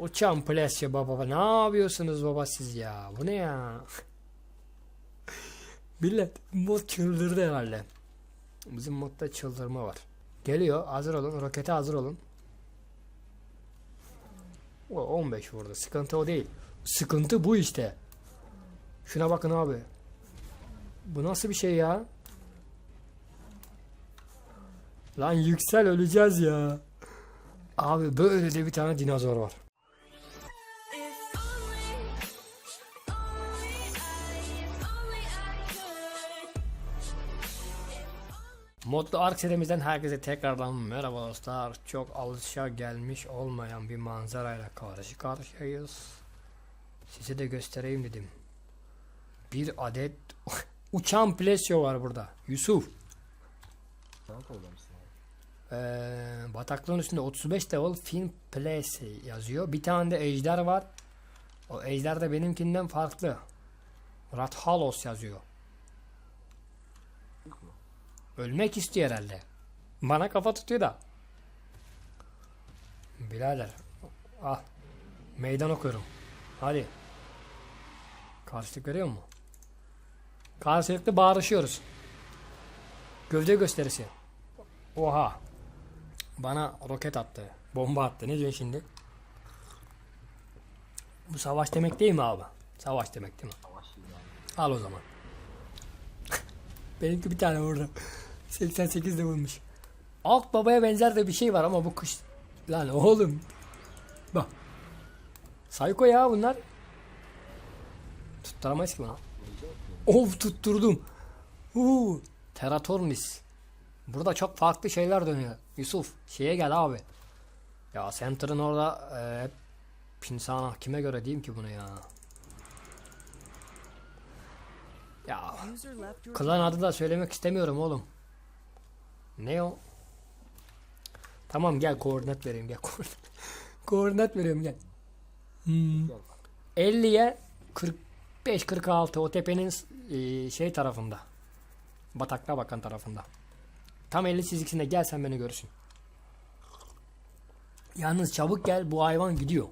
Uçan Plesya baba ne yapıyorsunuz baba siz ya? Bu ne ya? Millet mod çıldırdı herhalde. Bizim modda çıldırma var. Geliyor hazır olun rokete hazır olun. O 15 vurdu sıkıntı o değil. Sıkıntı bu işte. Şuna bakın abi. Bu nasıl bir şey ya? Lan yüksel öleceğiz ya. Abi böyle de bir tane dinozor var. Modlu Ark serimizden herkese tekrardan merhaba dostlar. Çok alışa gelmiş olmayan bir manzarayla karşı karşıyayız. Size de göstereyim dedim. Bir adet uçan plesio var burada. Yusuf. Ee, bataklığın üstünde 35 level film place yazıyor. Bir tane de ejder var. O ejder de benimkinden farklı. Rathalos yazıyor. Ölmek istiyor herhalde. Bana kafa tutuyor da. Birader. Al. Meydan okuyorum. Hadi. Karşılık görüyor musun? Karşılıklı bağırışıyoruz. Gövde gösterisi. Oha. Bana roket attı. Bomba attı. Ne diyorsun şimdi? Bu savaş demek değil mi abi? Savaş demek değil mi? Savaş. Al o zaman. Benimki bir tane vurdu. 88 de vurmuş. Alt babaya benzer de bir şey var ama bu kış... Lan oğlum. Bak. Sayko ya bunlar. Tutturamayız ki bunu. Of tutturdum. Uuu. Teratornis. Burada çok farklı şeyler dönüyor. Yusuf şeye gel abi. Ya Center'ın orada e, hep insana kime göre diyeyim ki bunu ya. Ya klan adı da söylemek istemiyorum oğlum. Ne o? Tamam gel koordinat vereyim gel koordinat. koordinat veriyorum gel. Hmm. Gel bak. 50'ye 45 46 o tepenin e, şey tarafında. Bataklığa bakan tarafında. Tam 50 çizgisinde gel sen beni görürsün. Yalnız çabuk gel bu hayvan gidiyor.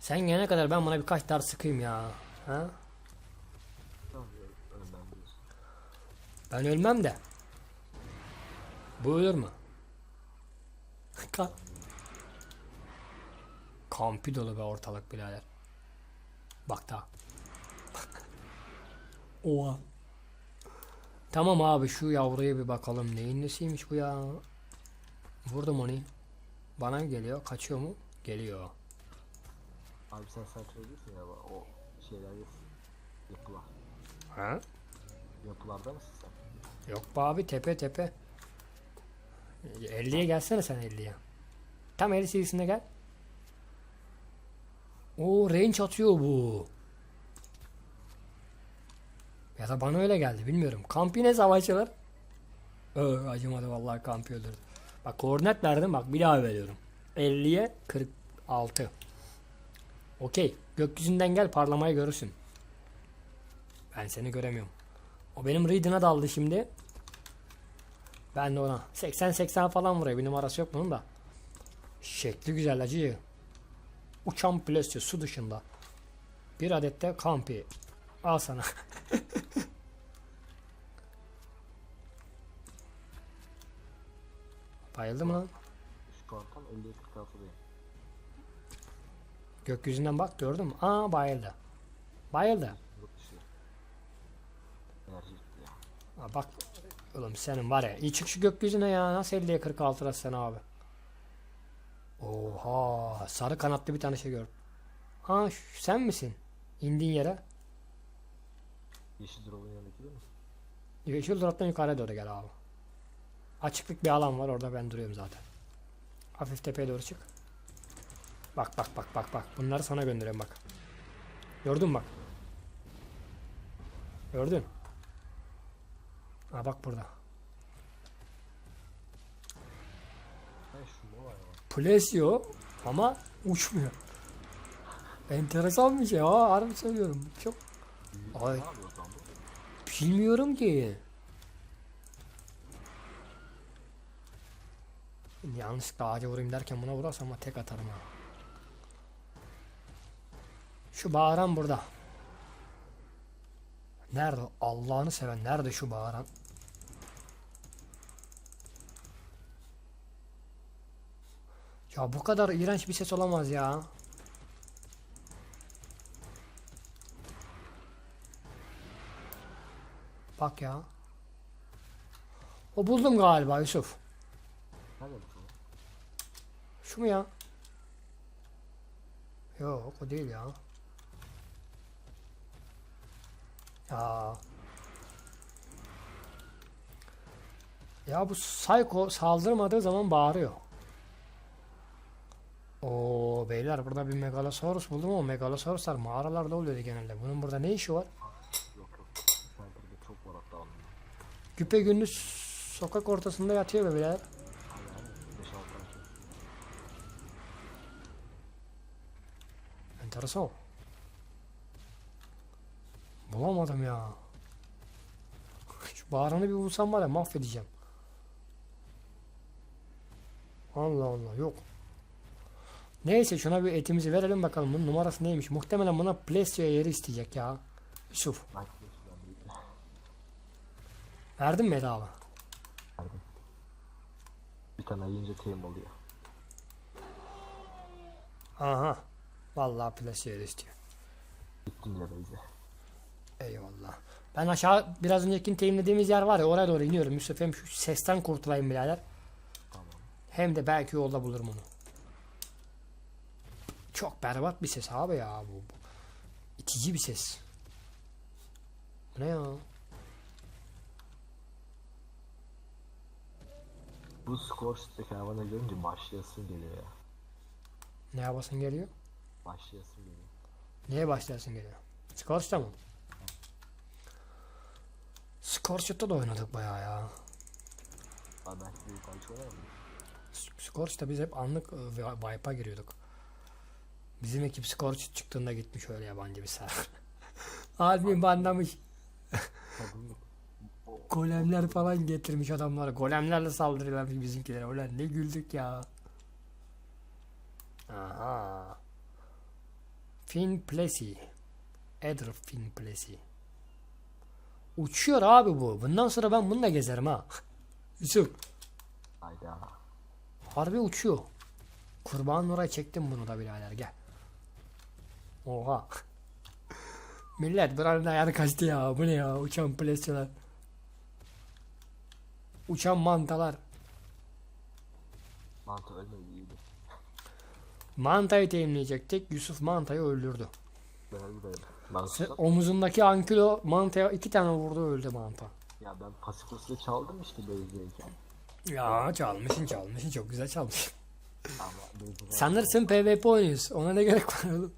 Sen gelene kadar ben buna birkaç dar sıkayım ya. Ha? Tamam önden diyorsun. Ben ölmem de. Bu ölür mü? Ka Kampi dolu be ortalık birader. Bak da. Oha. Tamam abi şu yavruya bir bakalım. Neyin nesiymiş bu ya? Vurdum onu. Bana geliyor. Kaçıyor mu? Geliyor. Abi sen sen söylüyorsun ya o şeyler yok. Yapılar. Ha? Yapılarda mısın sen? Yok be abi tepe tepe. 50'ye gelsene sen 50'ye. Tam 50 seviyesine gel. O range atıyor bu. Ya da bana öyle geldi bilmiyorum. Kamp yine savaşçılar. Ö, acımadı vallahi kamp öldürdü. Bak koordinat verdim bak bir daha veriyorum. 50'ye 46. Okey. Gökyüzünden gel parlamayı görürsün. Ben seni göremiyorum. O benim Reed'ine daldı şimdi. Ben de ona 80-80 falan vuruyor. Bir numarası yok bunun da. Şekli güzel acı. Uçan plesio su dışında. Bir adet de kampi. Al sana. Bayıldı mı lan? 50'ye 46'dayım. Gökyüzünden bak gördün mü? Aa bayıldı. Bayıldı. Aa, bak oğlum senin var ya. İyi çık şu gökyüzüne ya. Nasıl 50'ye 46 lira sen abi? Oha sarı kanatlı bir tane şey gördüm. Ha sen misin? İndin yere. Yeşil drop'un yanındaki değil mi? Yeşil duraktan yukarıya doğru gel abi. Açıklık bir alan var orada ben duruyorum zaten. Hafif tepeye doğru çık. Bak bak bak bak bak. Bunları sana gönderiyorum bak. Gördün mü bak. Gördün. Ha bak burada. Plesio ama uçmuyor. Enteresan bir şey ha harbi söylüyorum. Çok Ay. Bilmiyorum ki. Yanlışlıkla ağaca vurayım derken buna vurarsam tek atarım ha. Şu bağıran burada. Nerede? Allah'ını seven nerede şu bağıran? Ya bu kadar iğrenç bir ses olamaz ya. Bak ya. O buldum galiba Yusuf. Şu mu ya? Yok o değil ya. Ya. Ya bu Psycho saldırmadığı zaman bağırıyor. Oo beyler burada bir Megalosaurus buldum ama Megalosauruslar mağaralarda oluyordu genelde. Bunun burada ne işi var? Güpe gündüz sokak ortasında yatıyor be beyler. Abi 5-6 tane çocuk. Enteresan. Bulamadım ya. Şu bağıranı bir bulsam var ya mahvedeceğim. Allah Allah yok. Neyse şuna bir etimizi verelim bakalım. Bunun numarası neymiş? Muhtemelen buna Plesio yeri isteyecek ya. Yusuf. Verdin mi bedava? Verdim. Bir tane yiyince tame oluyor. Aha. Vallahi Plesio yeri istiyor. Gittim bile Beyze. Eyvallah. Ben aşağı biraz önceki teyimlediğimiz yer var ya oraya doğru iniyorum. Hem şu sesten kurtulayım birader. Tamam. Hem de belki yolda bulurum onu. Çok berbat bir ses abi ya bu. bu. İtici bir ses. Bu ne ya? Bu Scorch'taki hayvanı görünce başlayasın geliyor ya. Ne yapasın geliyor? Başlayasın geliyor. Neye başlayasın geliyor? Scorch'ta mı? Scorch'ta da oynadık bayağı ya. Abi yukarı çıkar mı? Scorch'ta biz hep anlık vi- Vibe'a giriyorduk. Bizim ekip Scorch çıktığında gitmiş öyle yabancı bir server. Albin banlamış. Golemler falan getirmiş adamlara. Golemlerle saldırıyorlarmış bizimkilere. Ulan ne güldük ya. Aha. Finn Plessy. Edward Finn Plessy. Uçuyor abi bu. Bundan sonra ben bununla gezerim ha. Yusuf. Hayda. Harbi uçuyor. Kurban oraya çektim bunu da birader gel. Oha. Millet buranın ayarı kaçtı ya. Bu ne ya? Uçan plesçiler. Uçan mantalar. Mantı ölmedi iyiydi. Mantayı temizleyecektik. Yusuf mantayı öldürdü. Ben öldürdüm. Ben. Omuzundaki ankilo mantaya iki tane vurdu öldü manta. Ya ben pasifosla çaldım işte Beyze'yken. Ya çalmışsın çalmışsın çok güzel çalmışsın. Ama. Sanırsın PvP oynuyorsun. Ona ne gerek var oğlum?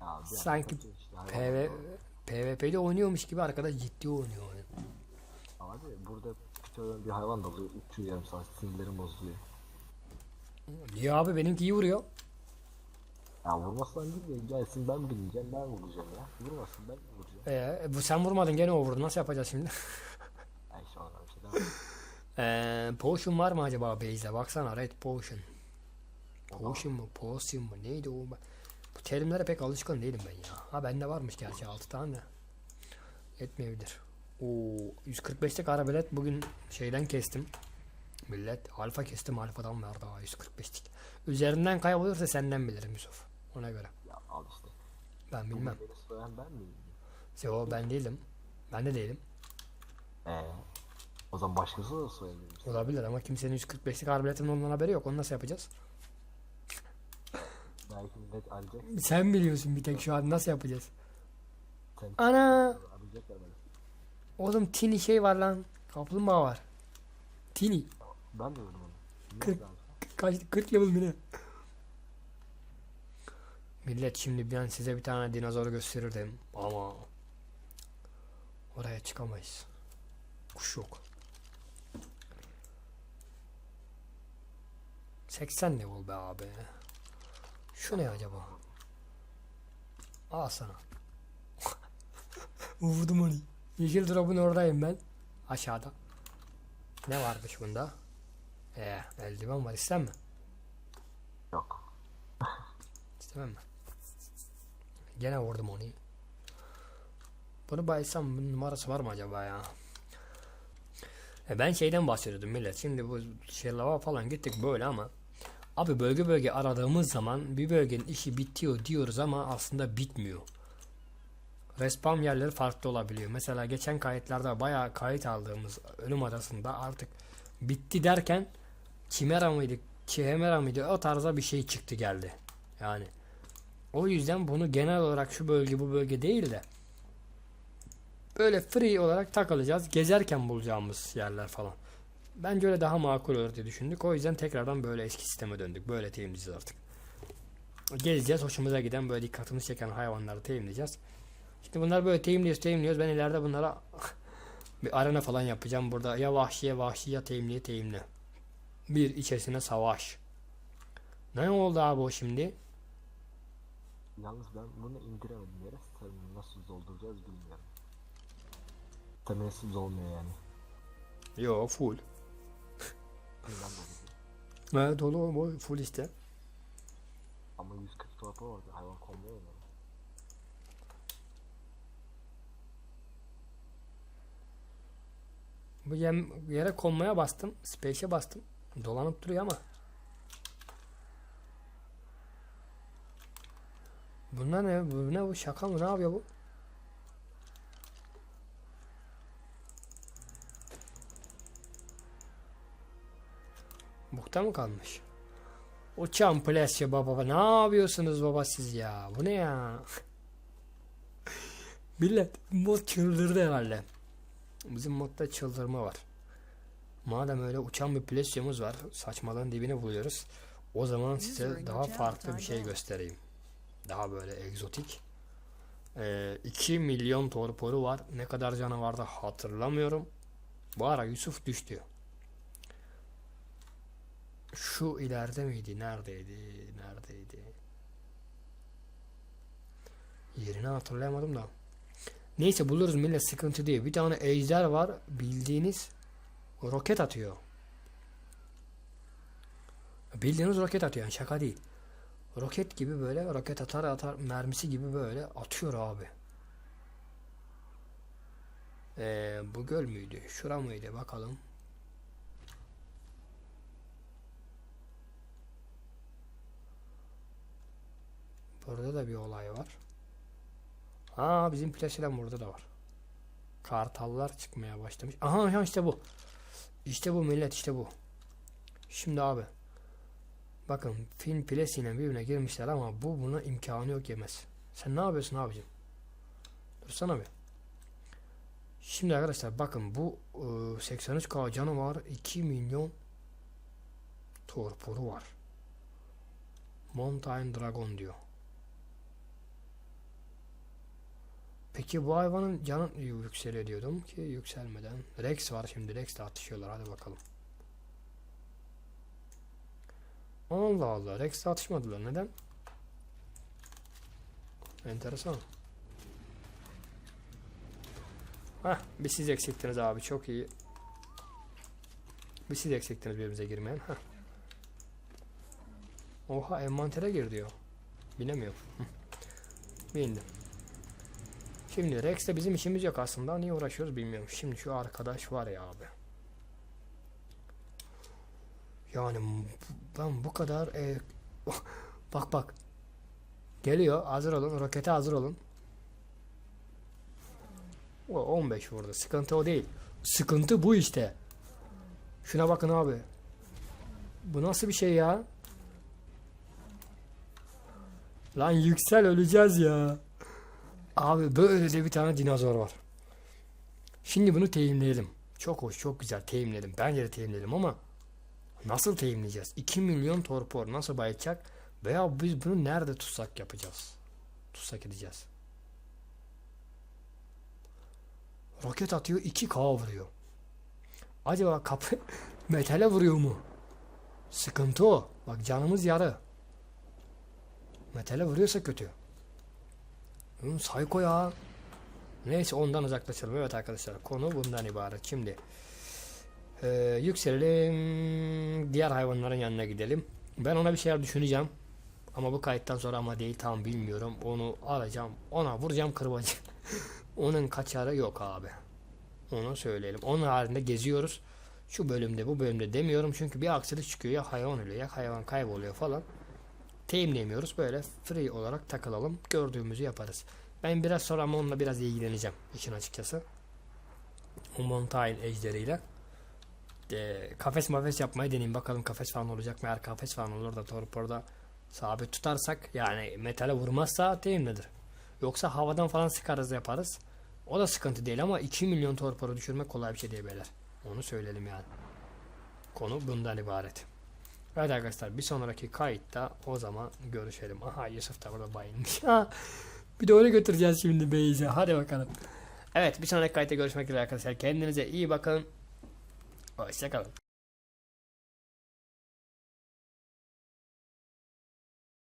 Ya bir sanki işte hayvan PV, oldu. PvP'de oynuyormuş gibi arkadaş ciddi oynuyor. oyunu. Abi burada bir hayvan dalıyor. Uçuyor yarım saat. Sinirlerim bozuluyor. Niye abi benimki iyi vuruyor. Ya vurmasından değil de gelsin ben bineceğim ben vuracağım ya. Vurmasın ben vuracağım. Ee, bu sen vurmadın gene o vurdu. Nasıl yapacağız şimdi? Ay an bir şey demem. Ee, potion var mı acaba base'de? Baksana red potion. Potion mu? Potion mu? Neydi o? Bu terimlere pek alışkın değilim ben ya. Ha bende varmış gerçi 6 tane. Yetmeyebilir. Oo 145'lik arabelet bugün şeyden kestim. Millet alfa kestim alfadan var daha 145'lik. Üzerinden kaybolursa senden bilirim Yusuf. Ona göre. Ya al işte. Ben bilmem. Beni soyan ben miyim? Yo ben değilim. Ben de değilim. Eee. O zaman başkası da soyabilir. Olabilir ama kimsenin 145'lik arbeletin ondan haberi yok. Onu nasıl yapacağız? Belki millet arayacak. Sen biliyorsun bir tek şu an nasıl yapacağız? Sen Ana! arayacaklar beni. Oğlum tini şey var lan. Kaplumbağa var. Tini. Ben de vurdum onu. Abi? Kaç 40 level mi ne? Millet şimdi ben size bir tane dinozor gösterirdim ama oraya çıkamayız. Kuş yok. 80 level be abi. Şu ne acaba? Al sana. Vurdum onu. Yeşil drop'un oradayım ben. Aşağıda. Ne varmış bunda? Ee, eldiven var ister mi? Yok. İstemem mi? Gene vurdum onu. Bunu baysam bunun numarası var mı acaba ya? E ben şeyden bahsediyordum millet. Şimdi bu şey falan gittik böyle ama abi bölge bölge aradığımız zaman bir bölgenin işi bitiyor diyoruz ama aslında bitmiyor. Respawn yerleri farklı olabiliyor. Mesela geçen kayıtlarda bayağı kayıt aldığımız ölüm adasında artık bitti derken Chimera mıydı? Chimera mıydı? O tarza bir şey çıktı geldi. Yani o yüzden bunu genel olarak şu bölge bu bölge değil de böyle free olarak takılacağız. Gezerken bulacağımız yerler falan. Bence öyle daha makul olur diye düşündük. O yüzden tekrardan böyle eski sisteme döndük. Böyle teyimleyeceğiz artık. Gezeceğiz. Hoşumuza giden böyle dikkatimizi çeken hayvanları teyimleyeceğiz. Şimdi bunlar böyle teyimliyoruz teyimliyoruz. Ben ileride bunlara bir arena falan yapacağım burada. Ya vahşiye vahşi ya teyimliye teyimli. Bir içerisine savaş. Ne oldu abi o şimdi? Yalnız ben bunu indiremedim yere. Tabii nasıl dolduracağız bilmiyorum. Temelsiz olmuyor yani. Yo full. Neden? Evet dolu bu full işte. Ama 140 torpa vardı. Hayvan konmuyor mu? Bu yem, yere konmaya bastım. Space'e bastım. Dolanıp duruyor ama. Bunlar ne? Bu ne bu? Şaka mı? Ne yapıyor bu? Bukta mı kalmış? Uçan plesçe baba. Ne yapıyorsunuz baba siz ya? Bu ne ya? Millet mod çıldırdı herhalde. Bizim modda çıldırma var. Madem öyle uçan bir plesyamız var, saçmalığın dibine buluyoruz. O zaman size daha farklı bir şey göstereyim. Daha böyle egzotik. Ee, 2 milyon torporu var. Ne kadar canavarda hatırlamıyorum. Bu ara Yusuf düştü. Şu ileride miydi? Neredeydi? Neredeydi? Yerini hatırlayamadım da. Neyse buluruz millet sıkıntı değil. Bir tane ejder var bildiğiniz roket atıyor. Bildiğiniz roket atıyor yani şaka değil. Roket gibi böyle roket atar atar mermisi gibi böyle atıyor abi. Ee, bu göl müydü? Şura mıydı? Bakalım. Burada da bir olay var. Aa bizim plasilen burada da var. Kartallar çıkmaya başlamış. Aha işte bu. İşte bu millet işte bu. Şimdi abi. Bakın film plesiyle birbirine girmişler ama bu buna imkanı yok yemez. Sen ne yapıyorsun abicim? Dursana bir. Şimdi arkadaşlar bakın bu e, 83k canı var. 2 milyon torporu var. Mountain Dragon diyor. Peki bu hayvanın canı yükseliyor diyordum ki yükselmeden. Rex var şimdi Rex'le atışıyorlar hadi bakalım. Allah Allah Rex'le atışmadılar neden? Enteresan. Hah bir siz eksiktiniz abi çok iyi. Bir siz eksiktiniz birbirimize girmeyen. Hah. Oha envantere gir diyor. Binemiyorum. Hı. Bindim. Şimdi Rex'te bizim işimiz yok aslında. Niye uğraşıyoruz bilmiyorum. Şimdi şu arkadaş var ya abi. Yani ben bu kadar e, bak bak. Geliyor. Hazır olun. Rokete hazır olun. O 15 vurdu. Sıkıntı o değil. Sıkıntı bu işte. Şuna bakın abi. Bu nasıl bir şey ya? Lan yüksel öleceğiz ya. Abi böyle de bir tane dinozor var. Şimdi bunu teyimleyelim. Çok hoş, çok güzel teyimledim. Bence de teyimledim ama nasıl teyimleyeceğiz? 2 milyon torpor nasıl bayacak? Veya biz bunu nerede tutsak yapacağız? Tutsak edeceğiz. Roket atıyor 2K vuruyor. Acaba kapı metale vuruyor mu? Sıkıntı o. Bak canımız yarı. Metale vuruyorsa kötü. Hı, Psycho ya. Neyse ondan uzaklaşalım. Evet arkadaşlar konu bundan ibaret. Şimdi Ee, yükselelim. Diğer hayvanların yanına gidelim. Ben ona bir şeyler düşüneceğim. Ama bu kayıttan sonra ama değil tam bilmiyorum. Onu alacağım. Ona vuracağım kırbacı. Onun kaçarı yok abi. Onu söyleyelim. Onun halinde geziyoruz. Şu bölümde bu bölümde demiyorum. Çünkü bir aksilik çıkıyor. Ya hayvan ölüyor ya hayvan kayboluyor falan. Teyimleyemiyoruz. Böyle free olarak takılalım. Gördüğümüzü yaparız. Ben biraz sonra ama onunla biraz ilgileneceğim. işin açıkçası. O Montaigne ejderiyle. E, kafes mafes yapmayı deneyeyim. Bakalım kafes falan olacak mı? Eğer kafes falan olur da torporda sabit tutarsak yani metale vurmazsa değil nedir? Yoksa havadan falan sıkarız yaparız. O da sıkıntı değil ama 2 milyon torporu düşürmek kolay bir şey değil beyler. Onu söyleyelim yani. Konu bundan ibaret. Evet arkadaşlar bir sonraki kayıtta o zaman görüşelim. Aha Yusuf da burada bayılmış. Bir de onu götüreceğiz şimdi Beyze. Hadi bakalım. Evet bir sonraki kayıtta görüşmek üzere arkadaşlar. Kendinize iyi bakın. Hoşçakalın.